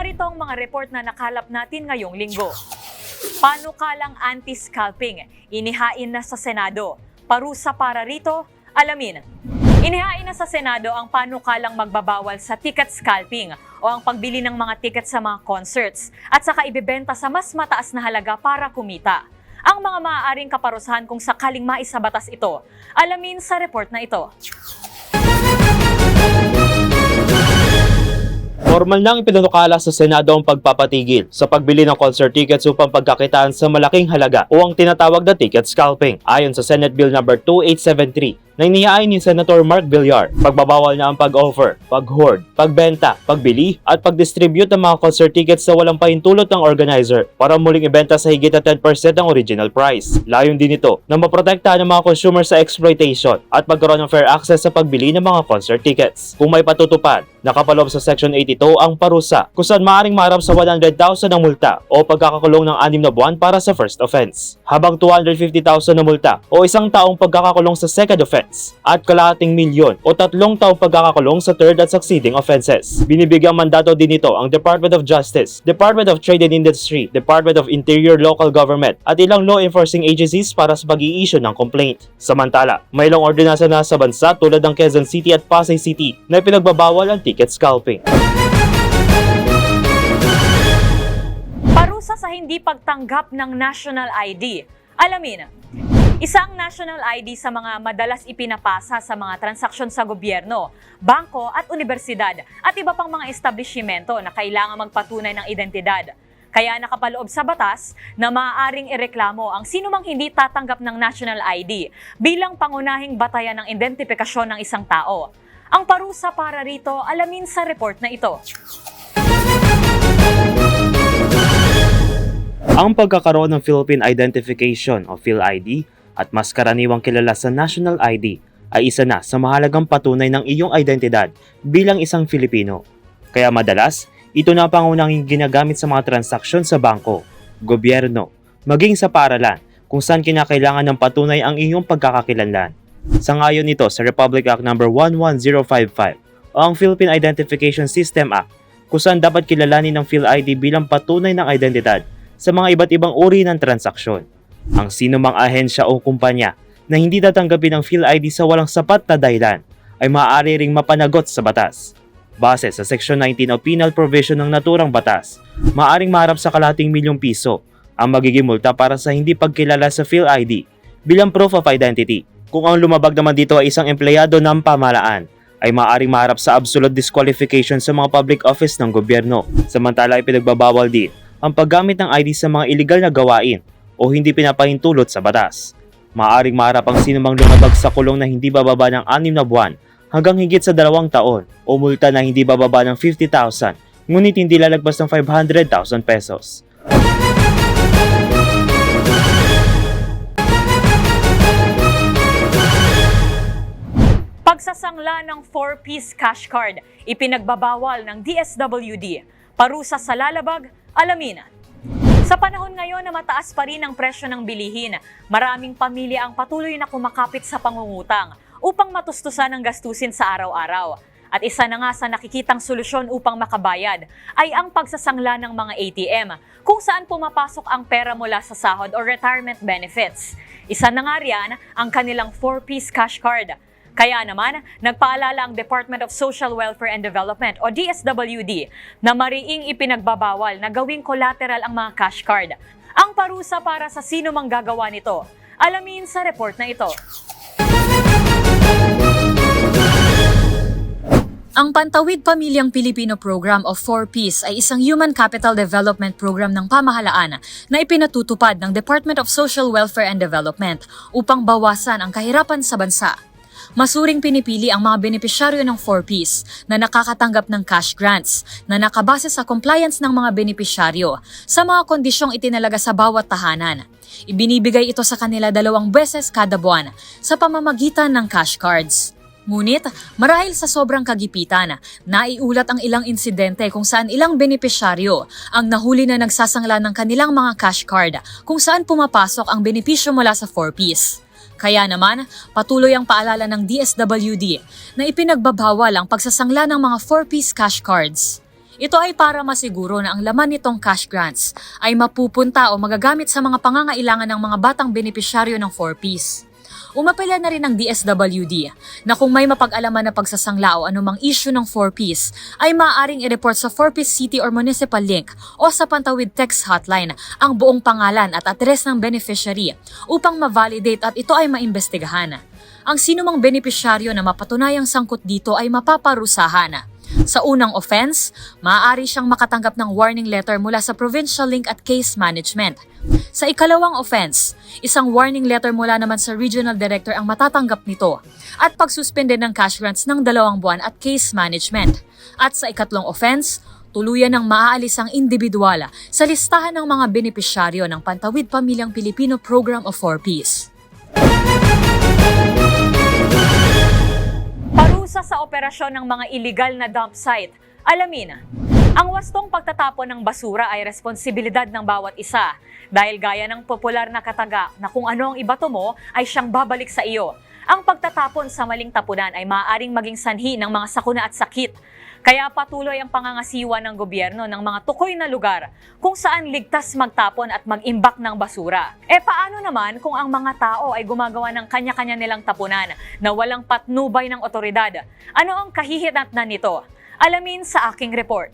Narito ang mga report na nakalap natin ngayong linggo. Panukalang anti-scalping, inihain na sa Senado. Parusa para rito, alamin. Inihain na sa Senado ang panukalang magbabawal sa ticket scalping o ang pagbili ng mga ticket sa mga concerts at saka ibebenta sa mas mataas na halaga para kumita. Ang mga maaaring kaparusahan kung sakaling maisabatas ito, alamin sa report na ito. Formal nang ipinanukala sa Senado ang pagpapatigil sa pagbili ng concert tickets upang pagkakitaan sa malaking halaga o ang tinatawag na ticket scalping. Ayon sa Senate Bill No. 2873 na inihain ni Senator Mark Villar, pagbabawal na ang pag-offer, pag-hoard, pagbenta, pagbili at pag-distribute ng mga concert tickets sa walang pahintulot ng organizer para muling ibenta sa higit na 10% ng original price. Layon din ito na maprotektahan ng mga consumer sa exploitation at magkaroon ng fair access sa pagbili ng mga concert tickets. Kung may patutupad, nakapaloob sa Section 82 ang parusa kung saan maaaring maharap sa 100,000 ng multa o pagkakakulong ng 6 na buwan para sa first offense, habang 250,000 na multa o isang taong pagkakakulong sa second offense at kalahating milyon o tatlong taong pagkakakulong sa third at succeeding offenses. Binibigyang mandato din ito ang Department of Justice, Department of Trade and Industry, Department of Interior Local Government at ilang law enforcing agencies para sa pag-i-issue ng complaint. Samantala, may ilang ordinansa na sa bansa tulad ng Quezon City at Pasay City na pinagbabawal ang ticket scalping. Parusa sa hindi pagtanggap ng national ID. Alamin, isang national ID sa mga madalas ipinapasa sa mga transaksyon sa gobyerno, bangko at universidad at iba pang mga establishmento na kailangan magpatunay ng identidad. Kaya nakapaloob sa batas na maaaring ireklamo ang sinumang hindi tatanggap ng national ID bilang pangunahing batayan ng identifikasyon ng isang tao. Ang parusa para rito alamin sa report na ito. Ang pagkakaroon ng Philippine Identification o PhilID at mas karaniwang kilala sa National ID ay isa na sa mahalagang patunay ng iyong identidad bilang isang Filipino. Kaya madalas, ito na ang pangunahing ginagamit sa mga transaksyon sa bangko, gobyerno, maging sa paaralan kung saan kinakailangan ng patunay ang iyong pagkakakilanlan. Sangayon nito sa Republic Act No. 11055 o ang Philippine Identification System Act kung saan dapat kilalanin ng PhilID bilang patunay ng identidad sa mga iba't ibang uri ng transaksyon. Ang sino mang ahensya o kumpanya na hindi tatanggapin ng PhilID sa walang sapat na dahilan ay maaari ring mapanagot sa batas. Base sa Section 19 o Penal Provision ng naturang batas, maaring maharap sa kalating milyong piso ang magiging multa para sa hindi pagkilala sa PhilID bilang proof of identity. Kung ang lumabag naman dito ay isang empleyado ng pamahalaan, ay maaaring maharap sa absolute disqualification sa mga public office ng gobyerno. Samantala ay pinagbabawal din ang paggamit ng ID sa mga iligal na gawain o hindi pinapahintulot sa batas. Maaring maharap ang sinumang lumabag sa kulong na hindi bababa ng 6 na buwan hanggang higit sa dalawang taon o multa na hindi bababa ng 50,000 ngunit hindi lalagpas ng 500,000 pesos. Pagsasangla ng 4-piece cash card, ipinagbabawal ng DSWD. Parusa sa lalabag, alamin. Sa panahon ngayon na mataas pa rin ang presyo ng bilihin, maraming pamilya ang patuloy na kumakapit sa pangungutang upang matustusan ang gastusin sa araw-araw. At isa na nga sa nakikitang solusyon upang makabayad ay ang pagsasangla ng mga ATM kung saan pumapasok ang pera mula sa sahod o retirement benefits. Isa na nga riyan ang kanilang 4-piece cash card. Kaya naman, nagpaalala ang Department of Social Welfare and Development o DSWD na mariing ipinagbabawal na gawing collateral ang mga cash card. Ang parusa para sa sino mang gagawa nito. Alamin sa report na ito. Ang Pantawid Pamilyang Pilipino Program of 4Ps ay isang human capital development program ng pamahalaan na ipinatutupad ng Department of Social Welfare and Development upang bawasan ang kahirapan sa bansa. Masuring pinipili ang mga benepisyaryo ng 4Ps na nakakatanggap ng cash grants na nakabase sa compliance ng mga benepisyaryo sa mga kondisyong itinalaga sa bawat tahanan. Ibinibigay ito sa kanila dalawang beses kada buwan sa pamamagitan ng cash cards. Ngunit, marahil sa sobrang kagipitan, naiulat ang ilang insidente kung saan ilang benepisyaryo ang nahuli na nagsasangla ng kanilang mga cash card kung saan pumapasok ang benepisyo mula sa 4Ps. Kaya naman, patuloy ang paalala ng DSWD na ipinagbabawal ang pagsasangla ng mga 4-piece cash cards. Ito ay para masiguro na ang laman nitong cash grants ay mapupunta o magagamit sa mga pangangailangan ng mga batang benepisyaryo ng 4-piece. Umapela na rin ng DSWD na kung may mapag-alaman na pagsasangla o anumang issue ng 4Ps ay maaaring i-report sa 4Ps City or Municipal Link o sa Pantawid Text Hotline ang buong pangalan at address ng beneficiary upang ma-validate at ito ay maimbestigahan. Ang sinumang benepisyaryo na mapatunayang sangkot dito ay mapaparusahan. Sa unang offense, maaari siyang makatanggap ng warning letter mula sa Provincial Link at Case Management. Sa ikalawang offense, isang warning letter mula naman sa Regional Director ang matatanggap nito at pagsuspende ng cash grants ng dalawang buwan at case management. At sa ikatlong offense, tuluyan ng maaalis ang individual sa listahan ng mga benepisyaryo ng Pantawid Pamilyang Pilipino Program of 4Ps. Parusa sa operasyon ng mga illegal na dump site. Alamin, ang wastong pagtatapon ng basura ay responsibilidad ng bawat isa dahil gaya ng popular na kataga na kung ano ang ibato mo ay siyang babalik sa iyo. Ang pagtatapon sa maling tapunan ay maaaring maging sanhi ng mga sakuna at sakit. Kaya patuloy ang pangangasiwa ng gobyerno ng mga tukoy na lugar kung saan ligtas magtapon at mag-imbak ng basura. E paano naman kung ang mga tao ay gumagawa ng kanya-kanya nilang tapunan na walang patnubay ng otoridad? Ano ang kahihinatnan nito? Alamin sa aking report.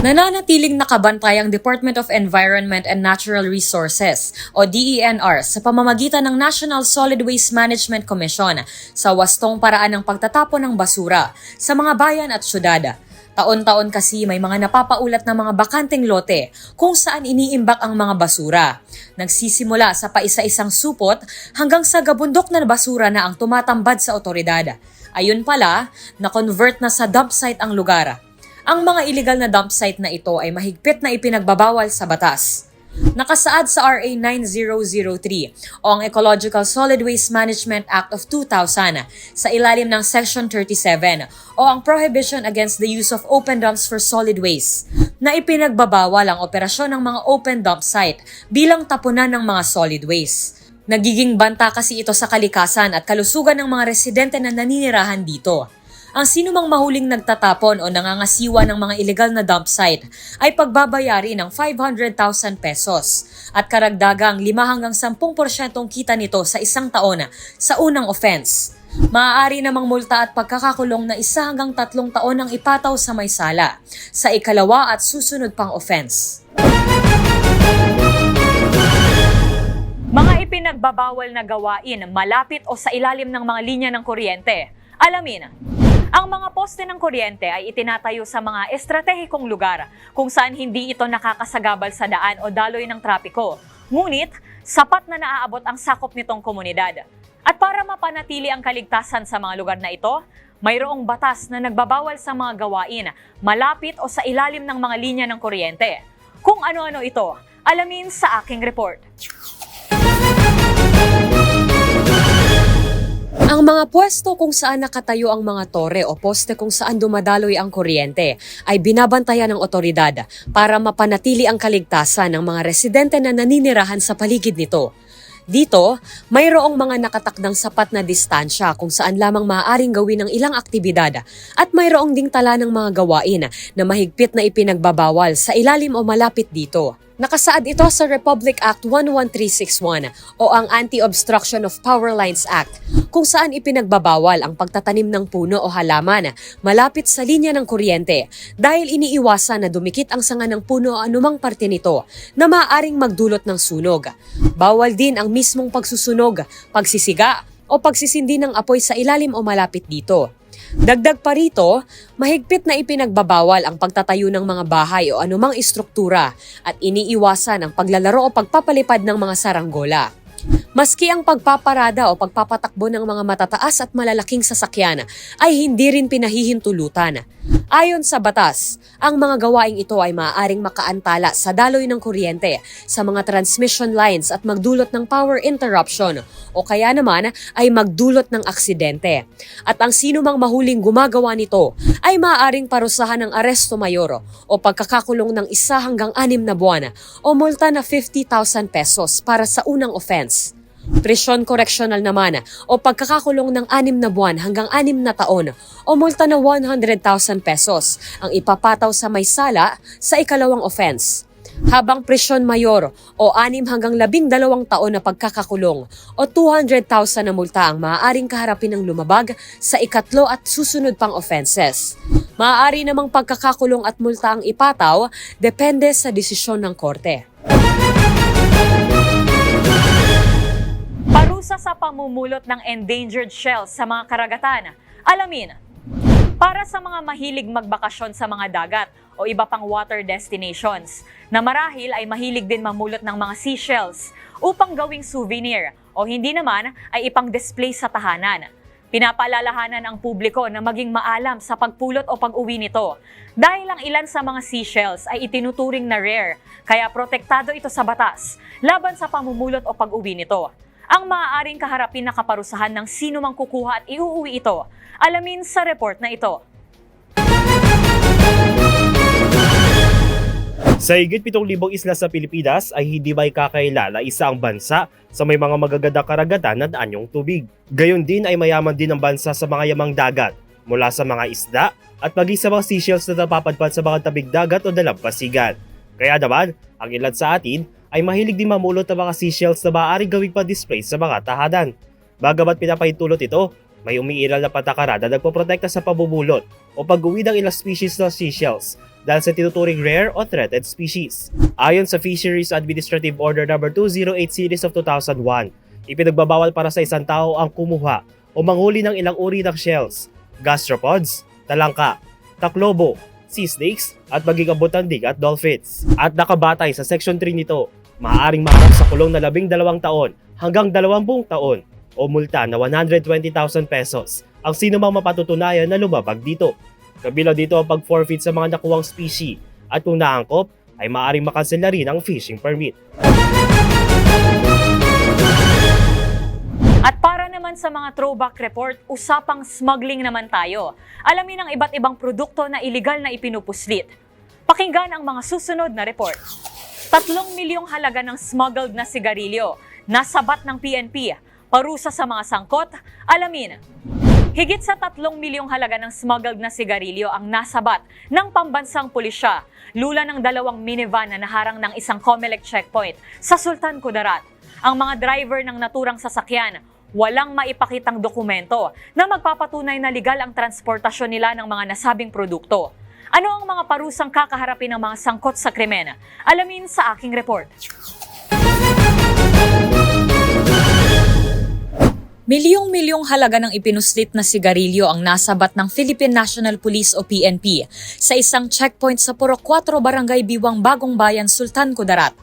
Nananatiling nakabantay ang Department of Environment and Natural Resources o DENR sa pamamagitan ng National Solid Waste Management Commission sa wastong paraan ng pagtatapon ng basura sa mga bayan at syudad. Taon-taon kasi may mga napapaulat na mga bakanteng lote kung saan iniimbak ang mga basura. Nagsisimula sa paisa-isang supot hanggang sa gabundok na basura na ang tumatambad sa otoridad. Ayun pala, na-convert na sa dump site ang lugar. Ang mga illegal na dump site na ito ay mahigpit na ipinagbabawal sa batas. Nakasaad sa RA 9003 o ang Ecological Solid Waste Management Act of 2000 sa ilalim ng Section 37 o ang Prohibition Against the Use of Open Dumps for Solid Waste na ipinagbabawal ang operasyon ng mga open dump site bilang tapunan ng mga solid waste. Nagiging banta kasi ito sa kalikasan at kalusugan ng mga residente na naninirahan dito. Ang sinumang mahuling nagtatapon o nangangasiwa ng mga illegal na dump site ay pagbabayari ng 500,000 pesos at karagdagang 5 hanggang 10% kita nito sa isang taon sa unang offense. Maaari namang multa at pagkakakulong na isa hanggang tatlong taon ang ipataw sa may sala sa ikalawa at susunod pang offense. Mga ipinagbabawal na gawain malapit o sa ilalim ng mga linya ng kuryente. Alamin, ang mga poste ng kuryente ay itinatayo sa mga estratehikong lugar kung saan hindi ito nakakasagabal sa daan o daloy ng trapiko. Ngunit, sapat na naaabot ang sakop nitong komunidad. At para mapanatili ang kaligtasan sa mga lugar na ito, mayroong batas na nagbabawal sa mga gawain malapit o sa ilalim ng mga linya ng kuryente. Kung ano-ano ito, alamin sa aking report. Ang mga pwesto kung saan nakatayo ang mga tore o poste kung saan dumadaloy ang kuryente ay binabantayan ng otoridad para mapanatili ang kaligtasan ng mga residente na naninirahan sa paligid nito. Dito, mayroong mga nakatakdang sapat na distansya kung saan lamang maaaring gawin ng ilang aktibidad at mayroong ding tala ng mga gawain na mahigpit na ipinagbabawal sa ilalim o malapit dito. Nakasaad ito sa Republic Act 11361 o ang Anti-Obstruction of Power Lines Act kung saan ipinagbabawal ang pagtatanim ng puno o halaman malapit sa linya ng kuryente dahil iniiwasan na dumikit ang sanga ng puno o anumang parte nito na maaaring magdulot ng sunog. Bawal din ang mismong pagsusunog, pagsisiga o pagsisindi ng apoy sa ilalim o malapit dito. Dagdag pa rito, mahigpit na ipinagbabawal ang pagtatayo ng mga bahay o anumang istruktura at iniiwasan ang paglalaro o pagpapalipad ng mga saranggola. Maski ang pagpaparada o pagpapatakbo ng mga matataas at malalaking sasakyan ay hindi rin pinahihintulutan. Ayon sa batas, ang mga gawaing ito ay maaaring makaantala sa daloy ng kuryente sa mga transmission lines at magdulot ng power interruption o kaya naman ay magdulot ng aksidente. At ang sino mang mahuling gumagawa nito ay maaaring parusahan ng aresto mayor o pagkakakulong ng isa hanggang anim na buwan o multa na 50,000 pesos para sa unang offense. Prisyon correctional naman o pagkakakulong ng anim na buwan hanggang anim na taon o multa na 100,000 pesos ang ipapataw sa may sala sa ikalawang offense. Habang prisyon mayor o anim hanggang labing dalawang taon na pagkakakulong o 200,000 na multa ang maaaring kaharapin ng lumabag sa ikatlo at susunod pang offenses. Maaari namang pagkakakulong at multa ang ipataw depende sa desisyon ng korte. Parusa sa pamumulot ng endangered shells sa mga karagatan. Alamin, para sa mga mahilig magbakasyon sa mga dagat o iba pang water destinations, na marahil ay mahilig din mamulot ng mga seashells upang gawing souvenir o hindi naman ay ipang-display sa tahanan. Pinapaalalahanan ang publiko na maging maalam sa pagpulot o pag-uwi nito dahil ang ilan sa mga seashells ay itinuturing na rare kaya protektado ito sa batas laban sa pamumulot o pag-uwi nito. Ang maaaring kaharapin na kaparusahan ng sino mang kukuha at iuuwi ito, alamin sa report na ito. Sa higit 7,000 isla sa Pilipinas ay hindi may kakailala isa ang bansa sa may mga magagandang karagatan na daanyong tubig. Gayon din ay mayaman din ang bansa sa mga yamang dagat mula sa mga isda at maging sa mga seashells na napapadpad sa mga tabing dagat o dalampasigan. Kaya naman, ang ilan sa atin ay mahilig din mamulot ng mga seashells na maaaring gawing pa-display sa mga tahanan. Bagamat pinapahintulot ito, may umiiral na patakaran na nagpoprotekta sa pabubulot o pag-uwi ng ilang species ng seashells dahil sa tinuturing rare o threatened species. Ayon sa Fisheries Administrative Order No. 208 Series of 2001, ipinagbabawal para sa isang tao ang kumuha o manghuli ng ilang uri ng shells, gastropods, talangka, taklobo, sea snakes at maging abutandig at dolphins. At nakabatay sa Section 3 nito, maaaring maharap sa kulong na labing dalawang taon hanggang dalawampung taon o multa na 120,000 pesos ang sino mang mapatutunayan na lumabag dito. Kabilang dito ang pag-forfeit sa mga nakuwang species at kung naangkop ay maaaring makansela rin ang fishing permit. At para naman sa mga throwback report, usapang smuggling naman tayo. Alamin ang iba't ibang produkto na iligal na ipinupuslit. Pakinggan ang mga susunod na report. Tatlong milyong halaga ng smuggled na sigarilyo, nasabat ng PNP, parusa sa mga sangkot, alamin. Higit sa tatlong milyong halaga ng smuggled na sigarilyo ang nasabat ng pambansang pulisya, lula ng dalawang minivan na naharang ng isang Comelec checkpoint sa Sultan Kudarat. Ang mga driver ng naturang sasakyan, walang maipakitang dokumento na magpapatunay na legal ang transportasyon nila ng mga nasabing produkto. Ano ang mga parusang kakaharapin ng mga sangkot sa krimen? Alamin sa aking report. Milyong-milyong halaga ng ipinuslit na sigarilyo ang nasabat ng Philippine National Police o PNP sa isang checkpoint sa Puro 4 Barangay Biwang Bagong Bayan, Sultan Kudarat.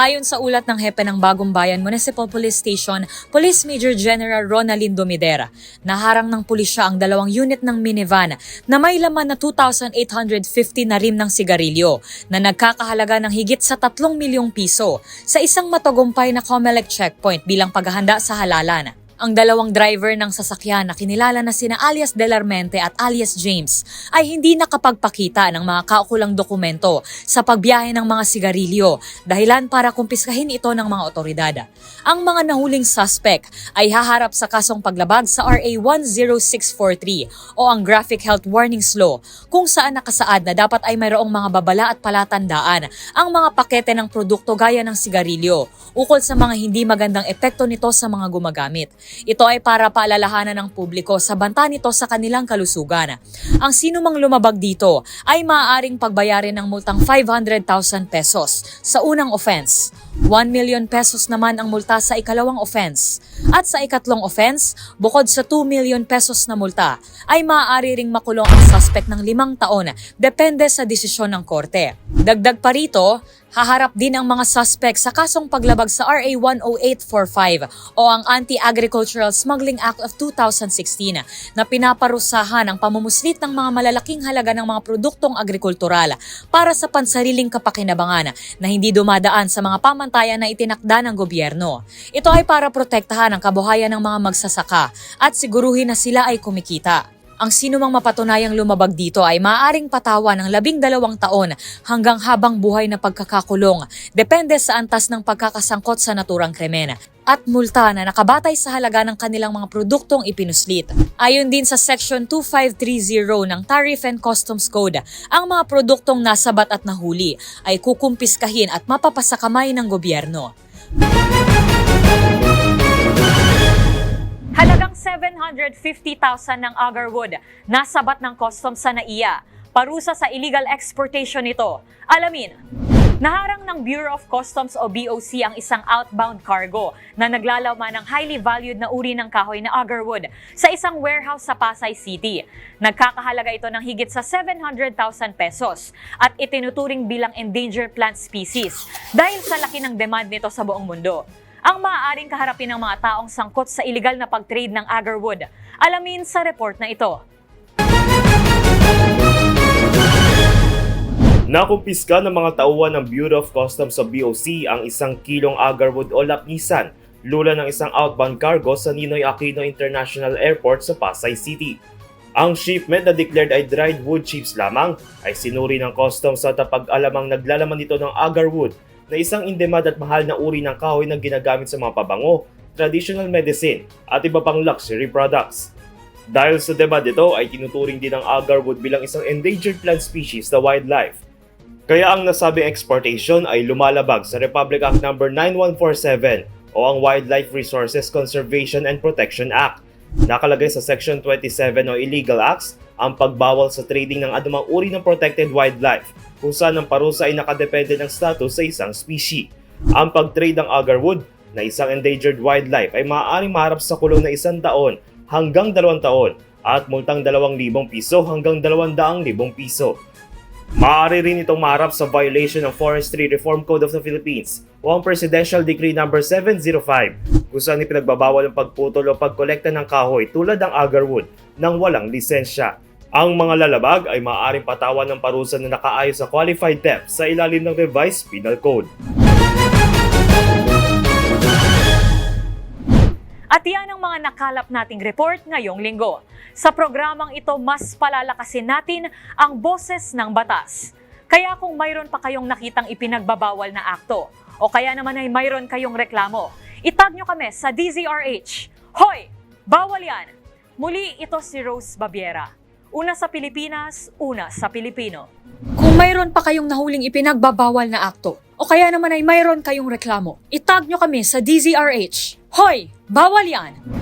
Ayon sa ulat ng hepe ng Bagong Bayan Municipal Police Station, Police Major General Ronaldin Domidera, naharang ng pulisya ang dalawang unit ng minivan na may laman na 2,850 na rim ng sigarilyo na nagkakahalaga ng higit sa 3 milyong piso sa isang matagumpay na Comelec checkpoint bilang paghahanda sa halalan. Ang dalawang driver ng sasakyan na kinilala na sina alias Delarmente at alias James ay hindi nakapagpakita ng mga kaukulang dokumento sa pagbiyahe ng mga sigarilyo dahilan para kumpiskahin ito ng mga otoridad. Ang mga nahuling suspect ay haharap sa kasong paglabag sa RA 10643 o ang Graphic Health Warnings Law kung saan nakasaad na dapat ay mayroong mga babala at palatandaan ang mga pakete ng produkto gaya ng sigarilyo ukol sa mga hindi magandang epekto nito sa mga gumagamit. Ito ay para paalalahanan ng publiko sa banta nito sa kanilang kalusugan. Ang sino mang lumabag dito ay maaaring pagbayarin ng multang 500,000 pesos sa unang offense. 1 million pesos naman ang multa sa ikalawang offense. At sa ikatlong offense, bukod sa 2 million pesos na multa, ay maaari ring makulong ang suspect ng limang taon depende sa desisyon ng korte. Dagdag pa rito, Haharap din ang mga suspect sa kasong paglabag sa RA 10845 o ang Anti-Agricultural Smuggling Act of 2016 na pinaparusahan ang pamumuslit ng mga malalaking halaga ng mga produktong agrikultural para sa pansariling kapakinabangan na hindi dumadaan sa mga pamantayan na itinakda ng gobyerno. Ito ay para protektahan ang kabuhayan ng mga magsasaka at siguruhin na sila ay kumikita. Ang sinumang mapatunayang lumabag dito ay maaaring patawan ng labing dalawang taon hanggang habang buhay na pagkakakulong, depende sa antas ng pagkakasangkot sa naturang krimen at multa na nakabatay sa halaga ng kanilang mga produktong ipinuslit. Ayon din sa Section 2530 ng Tariff and Customs Code, ang mga produktong nasabat at nahuli ay kukumpiskahin at mapapasakamay ng gobyerno. 750,000 ng agarwood nasabat ng customs sa NAIA. Parusa sa illegal exportation nito. Alamin, naharang ng Bureau of Customs o BOC ang isang outbound cargo na naglalaman ng highly valued na uri ng kahoy na agarwood sa isang warehouse sa Pasay City. Nagkakahalaga ito ng higit sa 700,000 pesos at itinuturing bilang endangered plant species dahil sa laki ng demand nito sa buong mundo ang maaaring kaharapin ng mga taong sangkot sa illegal na pag-trade ng agarwood. Alamin sa report na ito. Nakumpiska ng mga tauhan ng Bureau of Customs o BOC ang isang kilong agarwood o lapisan lula ng isang outbound cargo sa Ninoy Aquino International Airport sa Pasay City. Ang shipment na declared ay dried wood chips lamang ay sinuri ng customs sa tapag-alamang naglalaman nito ng agarwood na isang in-demand at mahal na uri ng kahoy na ginagamit sa mga pabango, traditional medicine at iba pang luxury products. Dahil sa demand ito ay tinuturing din ang agarwood bilang isang endangered plant species na wildlife. Kaya ang nasabing exportation ay lumalabag sa Republic Act No. 9147 o ang Wildlife Resources Conservation and Protection Act. Nakalagay sa Section 27 o Illegal Acts ang pagbawal sa trading ng anumang uri ng protected wildlife kung saan ang parusa ay nakadepende ng status sa isang species. Ang pag-trade ng agarwood na isang endangered wildlife ay maaaring maharap sa kulong na isang taon hanggang dalawang taon at multang 2,000 piso hanggang 200,000 piso. Maaari rin itong maharap sa violation ng Forestry Reform Code of the Philippines o ang Presidential Decree No. 705 kung saan ipinagbabawal ang pagputol o pagkolekta ng kahoy tulad ng agarwood nang walang lisensya. Ang mga lalabag ay maaaring patawan ng parusa na nakaayos sa qualified theft sa ilalim ng Revised Penal Code. At yan ang mga nakalap nating report ngayong linggo. Sa programang ito, mas palalakasin natin ang boses ng batas. Kaya kung mayroon pa kayong nakitang ipinagbabawal na akto, o kaya naman ay mayroon kayong reklamo, itag nyo kami sa DZRH. Hoy! Bawal yan! Muli, ito si Rose Babiera. Una sa Pilipinas, una sa Pilipino. Kung mayroon pa kayong nahuling ipinagbabawal na akto, o kaya naman ay mayroon kayong reklamo, itag nyo kami sa DZRH. Hoy! Bawal yan!